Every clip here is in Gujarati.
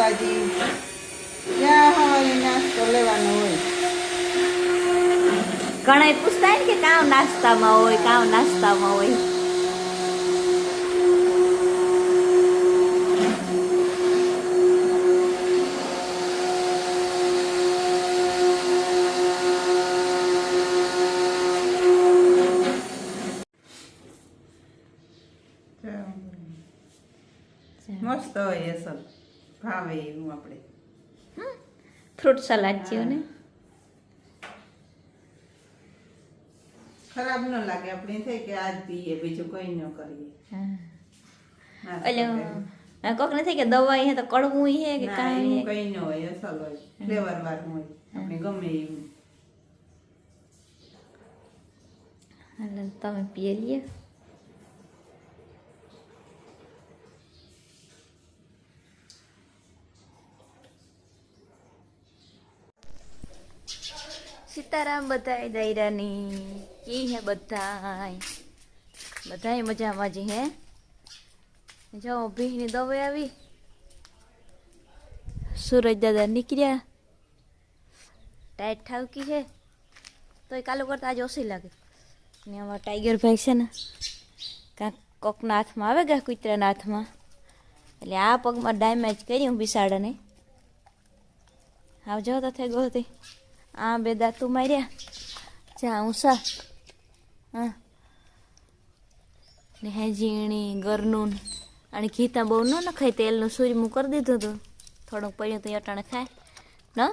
જય જ્યાં ત્યાં નાસ્તો લેવાનો હોય. ઘણા પૂછતા કે કાં નાસ્તામાં હોય કાં નાસ્તામાં હોય મસ્ત હોય અસલ ભાવે એવું આપણે ફ્રૂટ સલાડ જેવું ને? ખરાબ ન લાગે આપણે થાય કે આજ પીએ બીજું કંઈ ન કરીએ. હા. એટલે કોક ને થાય કે દવા હે તો કડવું હે કે કાંઈ કંઈ ન હોય અસલ હોય. ફ્લેવર વાળું હોય. આપણે ગમે એવું તમે પીએ લઈએ સીતારામ બધાય દાયરાની. કી હે બધાય. બધાય મજામાં જી હે. જો, ભીની દવે આવી. સુરજ દાદા નીકળ્યા. ટાઈટ ઠાવકી છે તોય કાલો કરતા આજે ઓછી લાગે. ને આમાં ટાઈગર ભાઈ છે ને, કાંક કોકના હાથમાં આવે ગયા કૂતરાના હાથમાં? એટલે આ પગમાં ડેમેજ કર્યું બિસાડાને. આવજો તો થઈ ગયો તે આ બે દાંતુ માર્યા. જાઉં ઊંસા હા. ને હે ઝીણી ગરનું અને ઘીતા બહુ ન નખાય, તેલનું સૂર્યમું કરી દીધું હતું થોડુંક પડ્યું તો અટાણે ખાય. ન?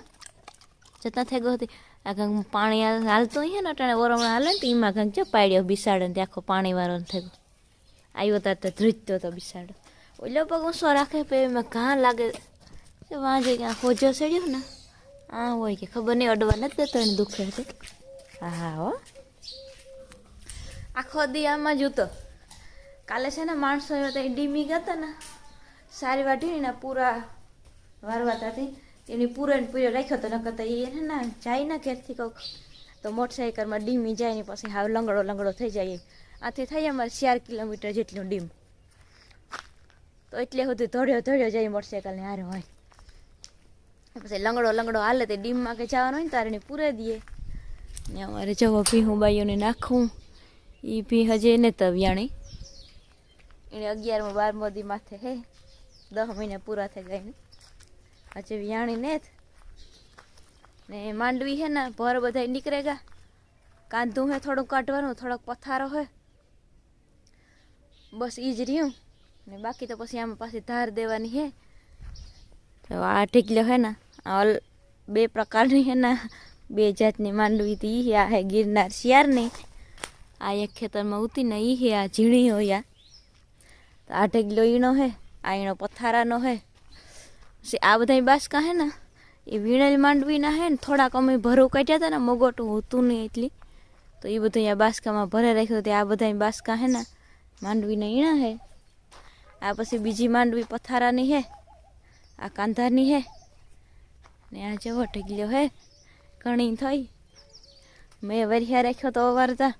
જતા થઈ ગયો હતી. આ કંઈક પાણી હાલ- હાલતું હોય ને અટાણે ઓરમણા હાલે ને તો એમાં કંઈક જો પાડ્યો બિસાડો ને આખો પાણીવાળો થઈ ગયો. આવ્યો તાર તો ધ્રુજતો હતો બિસાડો ઓલો પગ ઊંસો રાખે પે એમાં ઘા લાગે. વાંજે ક્યાં હોજો સડ્યો ને. આ હોય કે ખબર નહીં અડવા નથી દેતો એને દુખે છે. હા હા હો. આખો દી આમાં જૂતો કાલે છે ને માણસો એવા ત્યાં ડીમી ગયા હતા ને સારી વાટી ને પૂરા વારવા ત્યાંથી એની પૂરો ને પૂરો રાખ્યો તો નકર તો એ છે ને જાય ને ઘેરથી કોક. તો મોટરસાઇકલમાં ડીમી જાય ને પછી હાવ લંગડો લંગડો થઈ જાય આથી થાય અમારે ચાર કિલોમીટર જેટલું ડીમ. તો એટલે સુધી ધોડ્યો ધોડ્યો જાય મોટરસાઇકલને હારે હોય. પછી લંગડો લંગડો હાલે તે ડીમમાં કે જવાનું હોય ને તારે પૂરે દઈએ. ને અમારે જવો ભીહું બાઈઓને નાખવું એ ભી હજે એને તવ્યાણી. વ્યાણી એને અગિયારમાં બારમો દી માથે હે દસ મહિના પૂરા થઈ ગયા હજે વ્યાણી ને. ને માંડવી હે ને, ભર બધા નીકળે ગયા કાંધું હે, થોડુંક કાઢવાનું, થોડોક પથારો હે. બસ એ જ રહ્યું. ને બાકી તો પછી આમાં પાછી ધાર દેવાની હે. તો આ ઢીકલો હે ને બે પ્રકારની હે ને બે જાતની માંડવી હતી આ હે ગિરનાર શિયારની આ એક ખેતરમાં ઉતી ને ઈ હે આ ઝીણી હોય આ આઠે કિલો ઈણો હે, આ ઈણો પથારાનો હે. પછી આ બધા બાસકા હે ને, એ વીણેલ માંડવીના હે ને, થોડાક અમે ભરું કાઢ્યા હતા ને, મગોટું હોતું નહીં એટલી. તો એ બધું અહીંયા બાસકામાં ભરે રાખ્યું તે આ બધા બાસકા હે ને, માંડવીના ઈણા હે. આ પછી બીજી માંડવી પથારાની હે, આ કાંધારની હે. ને આ જેવો ઢગલ્યો હે, ઘણી થઈ. મેં વરિયા રાખ્યો તો વાર્તા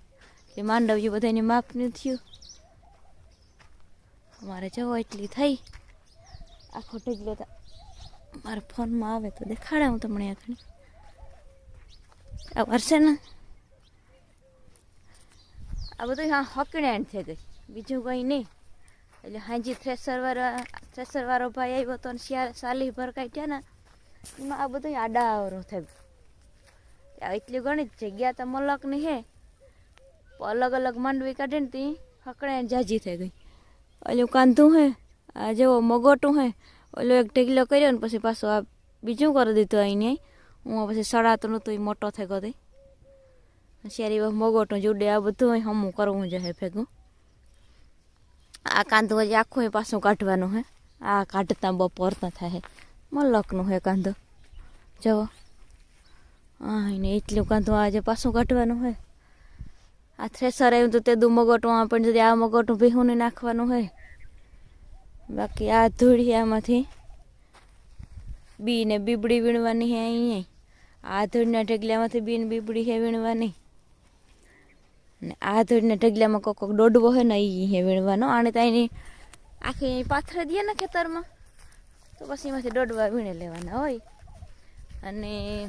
કે માંડવ્યું બધાની માપનું થયું. મારે જવો એટલી થઈ. આખો ઢગલો મારા ફોનમાં આવે તો દેખાડે હું તમને આખણી આ વરસે ને? આ બધું હા હકણેણ થઈ ગઈ. બીજું કંઈ નહીં. એટલે હાજી થ્રેસર વાળા થ્રેસર વાળો ભાઈ આવ્યો તો ને શિયાળ સાલી ભરકાઈ ગયા ને. એમાં આ બધું આડાવરો થયું. એટલી ઘણી જગ્યા તો મલકની હે. અલગ અલગ માંડવી કાઢીને તી હકડે જાજી થઈ ગઈ. ઓલું કાંધું હે, આ જેવો મગોટું હે, ઓલો એક ઢેગલો કર્યો ને પછી પાછું આ બીજું કરી દીધું અહીંને હું પછી સડાતું નહોતું, એ મોટો થઈ ગયો તે. શેરી મગોટું જુડે, આ બધું હમું કરવું જોઈએ ભેગું. આ કાંધું હજી આખું પાછું કાઢવાનું હે. આ કાઢતા બપોર ન થાય મલકનું હે કાંધો. જવો. હા એને એટલું કાંધો આજે પાછું કાઢવાનું હોય આ થ્રેસર આવ્યું તો તે દુ મગોટું, આ પણ જતી આ મગોટું ભીહું નાખવાનું હોય બાકી આ ધૂળી આમાંથી. બી ને બીબડી વીણવાની હે અહીંયા. આ ધૂળના ઢગલામાંથી બી ને બીબડી હે વીણવાની. ને આ ધૂળના ઢગલામાં કોક કોક દોડવો હે ને એ હે વીણવાનો. આને તો એની આખી પાથરે દે ને ખેતરમાં. તો પછી એમાંથી દોડવા વીણે લેવાના હોય. અને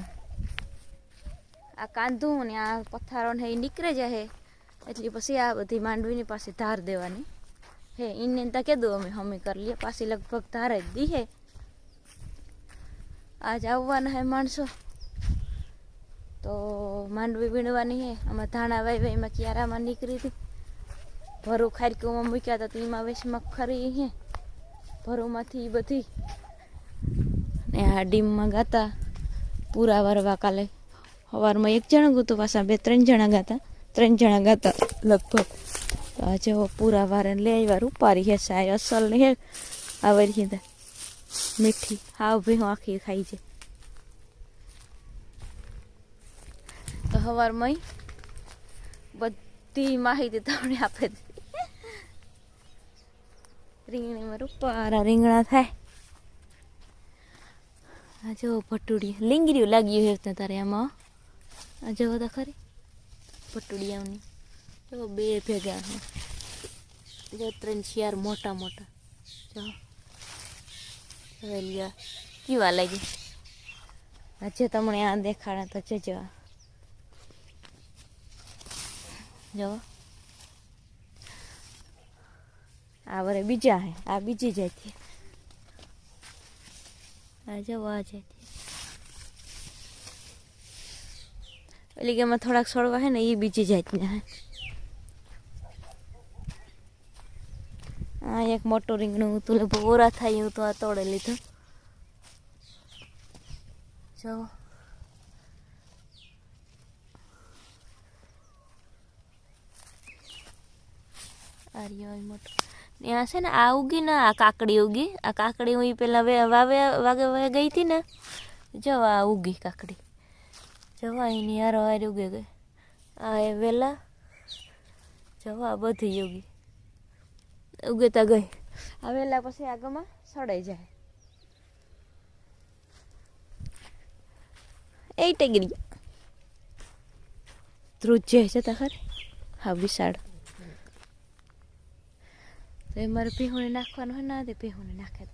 આ કાંધું ને આ પથ્થારો ને એ નીકળે જાય એટલે પછી આ બધી માંડવીની પાસે ધાર દેવાની. હે એને તા કીધું અમે હમી કરી લઈએ. પાછી લગભગ ધાર જ દી હે. આજ આવવાના હે માણસો. તો માંડવી વીણવાની હે. આમાં ધાણા વાઈ એમાં ક્યારામાં નીકળી હતી. ભરું ખારકીઓમાં મૂક્યા હતા, તો એમાં વેસમાં ખરી હે. ભરુમાંથી એ બધી ને આ ડીમમાં ગાતા, પૂરા વરવા કાલે. સવારમાં એક જણા ગયું પાછા બે ત્રણ જણા ગાતા, ત્રણ જણા ગાતા લગભગ. તો આજે પૂરા વારે લઈ આવ્યા, રૂપારી હે સાય, અસલ હે આવરી હે મીઠી, હાવ હું આખી ખાઈ છે. તો સવારમાં બધી માહિતી તમને આપે રીંગણીમાં રૂપારા રીંગણા થાય. આ જો ભટુડી લીંગરીયું લાગ્યું હે તારે આમાં. આ જો તો ખરી પટુડિયાની જો બે ભેગા જો ત્રણ શિયાર મોટા મોટા. જો. હવે લ્યો, કેવા લાગી. આજે તમને આ દેખાડા તો જજો. જો. આ વરે બીજા હે, આ બીજી જાતિ આ જો આ જાતિ ઓલી કે એમાં થોડાક છોડવા હે ને એ બીજી જાતના હે. આ એક મોટું રીંગણું હતું, લગભગ ઓરા થાય હું તો આ તોડે લીધું. જો આ રહ્યો એ મોટો. આ છે ને આ ઉગી ને આ કાકડી ઉગી. આ કાકડી હું વે- વાવે, વાગે વાગે ગઈ હતી ને, જવા આ ઉગી કાકડી. જવા એની હારો હારી ઉગે ગઈ. આ એ વહેલા જવા બધી ઉગી. ઉગેતા ગઈ. આ વહેલા પછી આગમાં સડાઈ જાય. એ ટેગરી. ધ્રુજ છે તખર ખરે હા, વિશાળ. તો એ મારે ભીહુને નાખવાનું હોય ના દે ભીહુને નાખે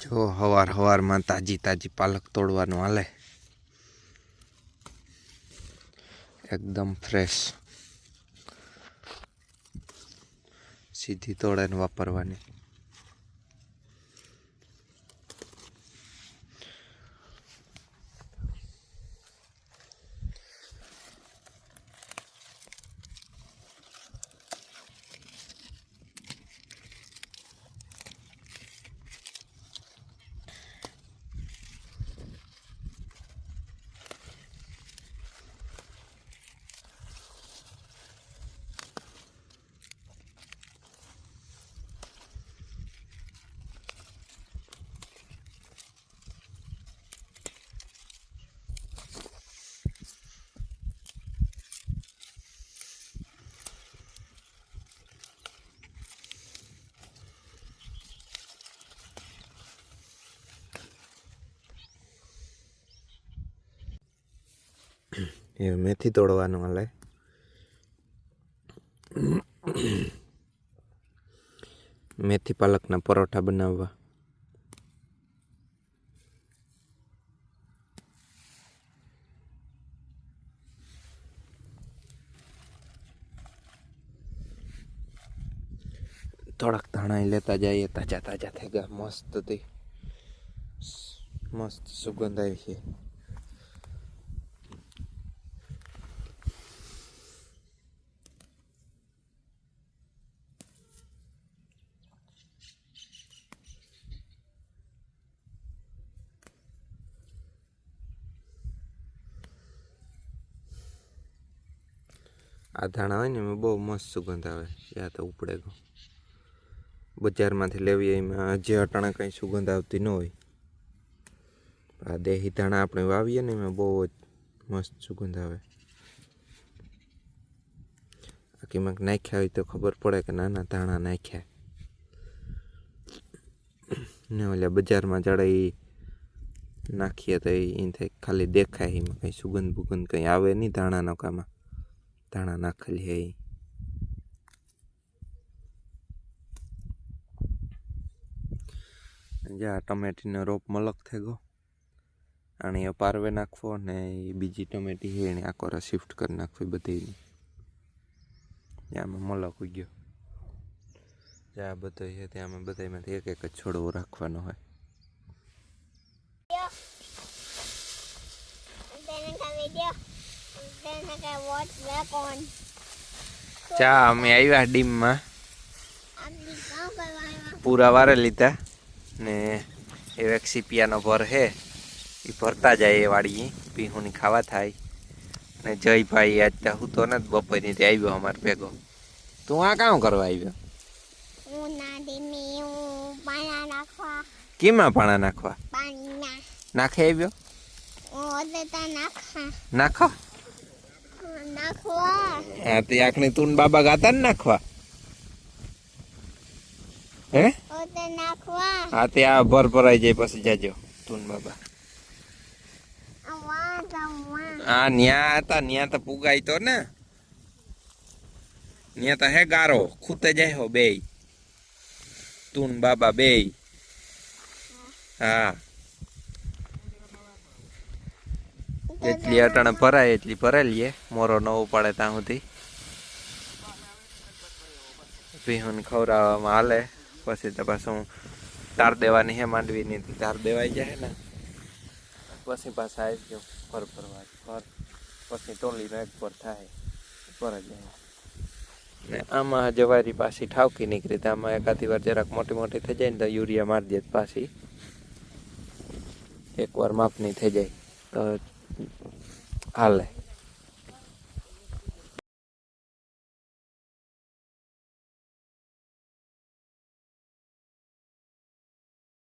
જો હવાર હવારમાં તાજી તાજી પાલક તોડવાનું હાલે એકદમ ફ્રેશ સીધી તોડાઈને વાપરવાની એ મેથી તોડવાનું હાલે. મેથી પાલકના પરોઠા બનાવવા. થોડાક ધાણા લેતા જઈએ, તાજા તાજા થઈ ગયા. મસ્ત મસ્ત સુગંધ આવી છે. આ ધાણા હોય ને એમાં બહુ મસ્ત સુગંધ આવે યા તો ઉપડે ગો બજારમાંથી લેવી એમાં જે અટાણા કંઈ સુગંધ આવતી ન હોય. આ દેહી ધાણા આપણે વાવીએ ને એમાં બહુ જ મસ્ત સુગંધ આવે. બાકીમાં નાખ્યા હોય તો ખબર પડે કે નાના ધાણા નાખ્યા. ને ઓલા બજારમાં જડે એ નાખીએ તો એ થાય ખાલી દેખાય એમાં કંઈ સુગંધ બુગંધ કંઈ આવે નહીં ધાણાનો કામાં ધાણા નાખેલી હે જ્યાં ટમેટીનો રોપ મલક થઈ ગયો. અને એ પારવે નાખવો ને એ બીજી ટમેટી છે એને આખો શિફ્ટ કરી નાખવી બધી આમાં મલક ઉગ્યો. જ્યાં બધો છે ત્યાં અમે બધામાંથી એક એક જ છોડવો રાખવાનો હોય. ચા અમે આવ્યા ડીમમાં. પૂરા વારે લીધા ને એ વેક્સિપિયાનો ભર હે એ ભરતા જાય એ વાળી પીહુની ખાવા થાય. ને જયભાઈ આજ તો હું તો નથી બપોરની તે આવ્યો અમારે ભેગો. તું આ કામ કરવા આવ્યો કેમાં પાણા નાખવા? નાખે આવ્યો નાખો? હા તે આખની તું બાબા ગાતા ને નાખવા. હે? હા તે આ ભર ભરાઈ જાય પછી જાજો તું બાબા. હા ન્યા હતા ન્યા તો પુગાય તો ને. ન્યા તો હે ગારો ખૂતે જાય હો બે તું બાબા બે હા. જેટલી અટાણે ભરાય, એટલી ભરેલીએ મોરો ન પડે ત્યાં સુધી. ભીહુને ખવડાવવામાં હાલે. પછી તો પાછું તાર દેવાની હે માંડવીની તાર દેવાઈ જાય ને. પછી પાછા આવી ગયો ફર ફરવા. ફર પછી ટોલીનો એક પર થાય. પર જ ને આમાં જવારી પાછી ઠાવકી નીકળી. તો આમાં એકાદી વાર જરાક મોટી મોટી થઈ જાય ને તો યુરિયા મારી દે પાછી. એકવાર માપની થઈ જાય. તો હાલે